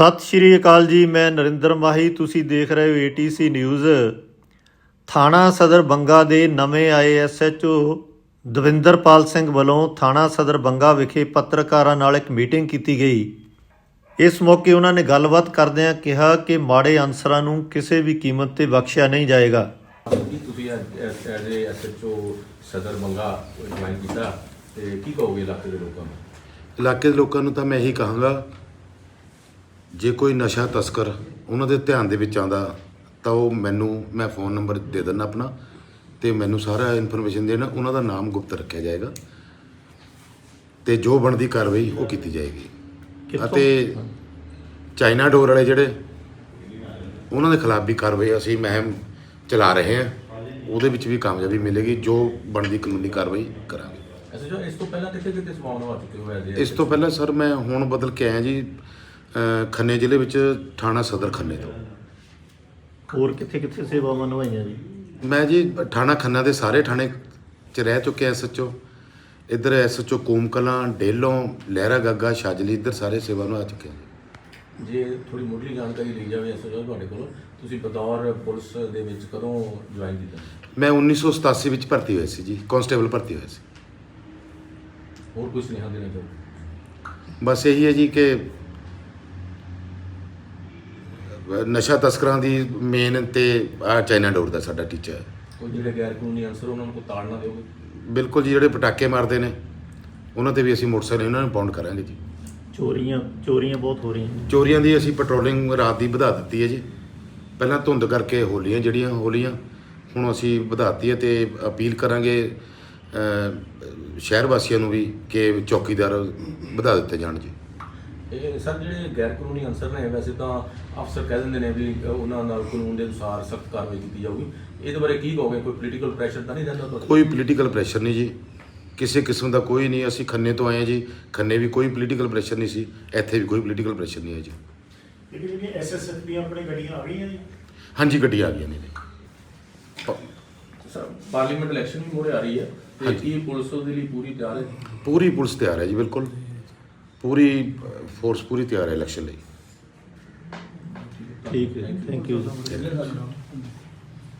ਸਤਿ ਸ਼੍ਰੀ ਅਕਾਲ ਜੀ ਮੈਂ ਨਰਿੰਦਰ ਮਾਹੀ ਤੁਸੀਂ ਦੇਖ ਰਹੇ ਹੋ ਏਟੀਸੀ ਨਿਊਜ਼ ਥਾਣਾ ਸਦਰ ਬੰਗਾ ਦੇ ਨਵੇਂ ਆਏ ਐਸਐਚਓ ਦਵਿੰਦਰਪਾਲ ਸਿੰਘ ਵੱਲੋਂ ਥਾਣਾ ਸਦਰ ਬੰਗਾ ਵਿਖੇ ਪੱਤਰਕਾਰਾਂ ਨਾਲ ਇੱਕ ਮੀਟਿੰਗ ਕੀਤੀ ਗਈ। ਇਸ ਮੌਕੇ ਉਹਨਾਂ ਨੇ ਗੱਲਬਾਤ ਕਰਦਿਆਂ ਕਿਹਾ ਕਿ ਮਾੜੇ ਅਨਸਰਾਂ ਨੂੰ ਕਿਸੇ ਵੀ ਕੀਮਤ ਤੇ ਬਖਸ਼ਿਆ ਨਹੀਂ ਜਾਏਗਾ। ਕੀ ਤੁਸੀਂ ਐਜ਼ ਐਸਐਚਓ ਸਦਰ ਮੰਗਾ ਜੁਆਇਨ ਕੀਤਾ ਤੇ ਕੀ ਕਹੋਗੇ ਇਲਾਕੇ ਦੇ ਲੋਕਾਂ ਨੂੰ? ਇਲਾਕੇ ਦੇ ਲੋਕਾਂ ਨੂੰ ਤਾਂ ਮੈਂ ਇਹੀ ਕਹਾਂਗਾ ਜੇ ਕੋਈ ਨਸ਼ਾ ਤਸਕਰ ਉਹਨਾਂ ਦੇ ਧਿਆਨ ਦੇ ਵਿੱਚ ਆਂਦਾ ਤਾਂ ਉਹ ਮੈਨੂੰ ਮੈਂ ਫੋਨ ਨੰਬਰ ਦੇ ਦਿੰਦਾ ਆਪਣਾ ਤੇ ਮੈਨੂੰ ਸਾਰਾ ਇਨਫੋਰਮੇਸ਼ਨ ਦੇਣਾ ਉਹਨਾਂ ਦਾ ਨਾਮ ਗੁਪਤ ਰੱਖਿਆ ਜਾਏਗਾ ਤੇ ਜੋ ਬਣਦੀ ਕਾਰਵਾਈ ਉਹ ਕੀਤੀ ਜਾਏਗੀ। ਅਤੇ ਚਾਈਨਾ ਡੋਰ ਵਾਲੇ ਜਿਹੜੇ ਉਹਨਾਂ ਦੇ ਖਿਲਾਫ ਵੀ ਕਾਰਵਾਈ ਅਸੀਂ ਮਹਿਮ ਚਲਾ ਰਹੇ ਹਾਂ ਉਹਦੇ ਵਿੱਚ ਵੀ ਕਾਮਯਾਬੀ ਮਿਲੇਗੀ ਜੋ ਬਣਦੀ ਕਾਨੂੰਨੀ ਕਾਰਵਾਈ ਕਰਾਂਗੇ। ਇਸ ਤੋਂ ਪਹਿਲਾਂ ਕਿੱਥੇ ਕਿੱਥੇ ਸਮਾਨ ਆ ਚੁੱਕੇ ਹੋ ਐਜ਼ ਏ ਇਸ ਤੋਂ ਪਹਿਲਾਂ ਸਰ ਮੈਂ ਹੁਣ ਬਦਲ ਕੇ ਆਇਆ ਜੀ ਖੰਨੇ ਜ਼ਿਲ੍ਹੇ ਵਿੱਚ ਥਾਣਾ ਸਦਰ ਖੰਨੇ ਤੋਂ। ਹੋਰ ਕਿੱਥੇ ਕਿੱਥੇ ਸੇਵਾਵਾਂ ਨਿਭਾਈਆਂ ਜੀ? ਮੈਂ ਜੀ ਥਾਣਾ ਖੰਨਾ ਦੇ ਸਾਰੇ ਥਾਣੇ 'ਚ ਰਹਿ ਚੁੱਕਿਆ ਐਸਐਚਓ ਇੱਧਰ ਐਸਐਚਓ ਕੂਮਕਲਾਂ ਡੇਲੋਂ ਲਹਿਰਾ ਗੱਗਾ ਛਾਜਲੀ ਇੱਧਰ ਸਾਰੇ ਸੇਵਾ ਨੂੰ ਆ ਚੁੱਕੇ ਹਾਂ ਜੇ ਥੋੜੀ ਮੁੱਢਲੀ ਜਾਣਕਾਰੀ ਲਈ ਜਾਵੇ ਐਸਐਚਓ ਤੁਹਾਡੇ ਕੋਲ ਤੁਸੀਂ ਬਤੌਰ ਪੁਲਿਸ ਦੇ ਵਿੱਚ ਕਦੋਂ ਜੁਆਇਨ ਕੀਤਾ ਮੈਂ 1987 ਵਿੱਚ ਭਰਤੀ ਹੋਇਆ ਸੀ ਜੀ ਕਾਂਸਟੇਬਲ ਭਰਤੀ ਹੋਇਆ ਸੀ। ਹੋਰ ਕੋਈ ਸੁਨੇਹਾ ਦੇਣਾ ਚਾਹੋ ਬਸ ਇਹੀ ਹੈ ਜੀ ਕਿ ਨਸ਼ਾ ਤਸਕਰਾਂ ਦੀ ਮੇਨ ਤੇ ਆ ਚਾਈਨਾ ਡੋਰ ਦਾ ਸਾਡਾ ਟੀਚਾ ਹੈ। ਕੋਈ ਜਿਹੜੇ ਗੈਰ ਕਾਨੂੰਨੀ ਅਨਸਰ ਉਹਨਾਂ ਨੂੰ ਕੋਈ ਤਾੜ ਨਾ ਦਿਓਗੇ? ਬਿਲਕੁਲ ਜੀ ਜਿਹੜੇ ਪਟਾਕੇ ਮਾਰਦੇ ਨੇ ਉਹਨਾਂ ਤੇ ਵੀ ਅਸੀਂ ਮੋਟਰਸਾਈਕਲ ਉਹਨਾਂ ਨੂੰ ਪਾਉਂਡ ਕਰਾਂਗੇ ਜੀ। ਚੋਰੀਆਂ ਚੋਰੀਆਂ ਬਹੁਤ ਹੋ ਰਹੀਆਂ ਨੇ। ਚੋਰੀਆਂ ਦੀ ਅਸੀਂ ਪੈਟਰੋਲਿੰਗ ਰਾਤ ਦੀ ਵਧਾ ਦਿੱਤੀ ਹੈ ਜੀ। ਪਹਿਲਾਂ ਧੁੰਦ ਕਰਕੇ ਹੋਲੀਆਂ ਜਿਹੜੀਆਂ ਹੋਲੀਆਂ ਹੁਣ ਅਸੀਂ ਵਧਾਤੀ ਹੈ ਤੇ ਅਪੀਲ ਕਰਾਂਗੇ ਸ਼ਹਿਰ ਵਾਸੀਆਂ ਨੂੰ ਵੀ ਕਿ ਚੌਕੀਦਾਰ ਵਧਾ ਦਿੱਤੇ ਜਾਣ ਜੀ। ਇਹ ਸਰ ਜਿਹੜੇ ਗੈਰ ਕਾਨੂੰਨੀ ਅਨਸਰ ਨੇ ਵੈਸੇ ਤਾਂ ਅਫਸਰ ਕਹਿ ਦਿੰਦੇ ਨੇ ਵੀ ਉਹਨਾਂ ਨਾਲ ਕਾਨੂੰਨ ਦੇ ਅਨੁਸਾਰ ਸਖਤ ਕਾਰਵਾਈ ਕੀਤੀ ਜਾਊਗੀ। ਇਹਦੇ ਬਾਰੇ ਕੀ ਕਹੋਗੇ? ਕੋਈ ਪੋਲੀਟੀਕਲ ਪ੍ਰੈਸ਼ਰ ਤਾਂ ਨਹੀਂ ਰਹਿੰਦਾ ਤੁਹਾਡੇ ਕੋਈ ਪੋਲੀਟੀਕਲ ਪ੍ਰੈਸ਼ਰ ਨਹੀਂ ਜੀ। ਕਿਸੇ ਕਿਸਮ ਦਾ ਕੋਈ ਨਹੀਂ ਅਸੀਂ ਖੰਨੇ ਤੋਂ ਆਏ ਹਾਂ ਜੀ। ਖੰਨੇ ਵੀ ਕੋਈ ਪੋਲੀਟੀਕਲ ਪ੍ਰੈਸ਼ਰ ਨਹੀਂ ਸੀ ਇੱਥੇ ਵੀ ਕੋਈ ਪੋਲੀਟੀਕਲ ਪ੍ਰੈਸ਼ਰ ਨਹੀਂ ਹੈ ਜੀ। ਲੇਕਿਨ ਜਿਹੜੀਆਂ ਐਸਐਸਐਫ ਦੀਆਂ ਆਪਣੇ ਗੱਡੀਆਂ ਆ ਗਈਆਂ ਜੀ? ਹਾਂਜੀ ਗੱਡੀ ਆ ਗਈਆਂ ਨੇ ਜੀ ਪ- ਸਰ ਪਾਰਲੀਮੈਂਟ ਇਲੈਕਸ਼ਨ ਵੀ ਮੋੜੇ ਆ ਰਹੀ ਹੈ ਤੇ ਕੀ ਪੁਲਿਸ ਉਹਦੇ ਲਈ ਪੂਰੀ ਤਿਆਰ ਹੈ? ਪੂਰੀ ਪੁਲਿਸ ਤਿਆਰ ਹੈ ਜੀ ਬਿਲਕੁਲ। ਪੂਰੀ ਫੋਰਸ ਪੂਰੀ ਤਿਆਰ ਹੈ ਇਲੈਕਸ਼ਨ ਲਈ। ਠੀਕ ਹੈ ਥੈਂਕ ਯੂ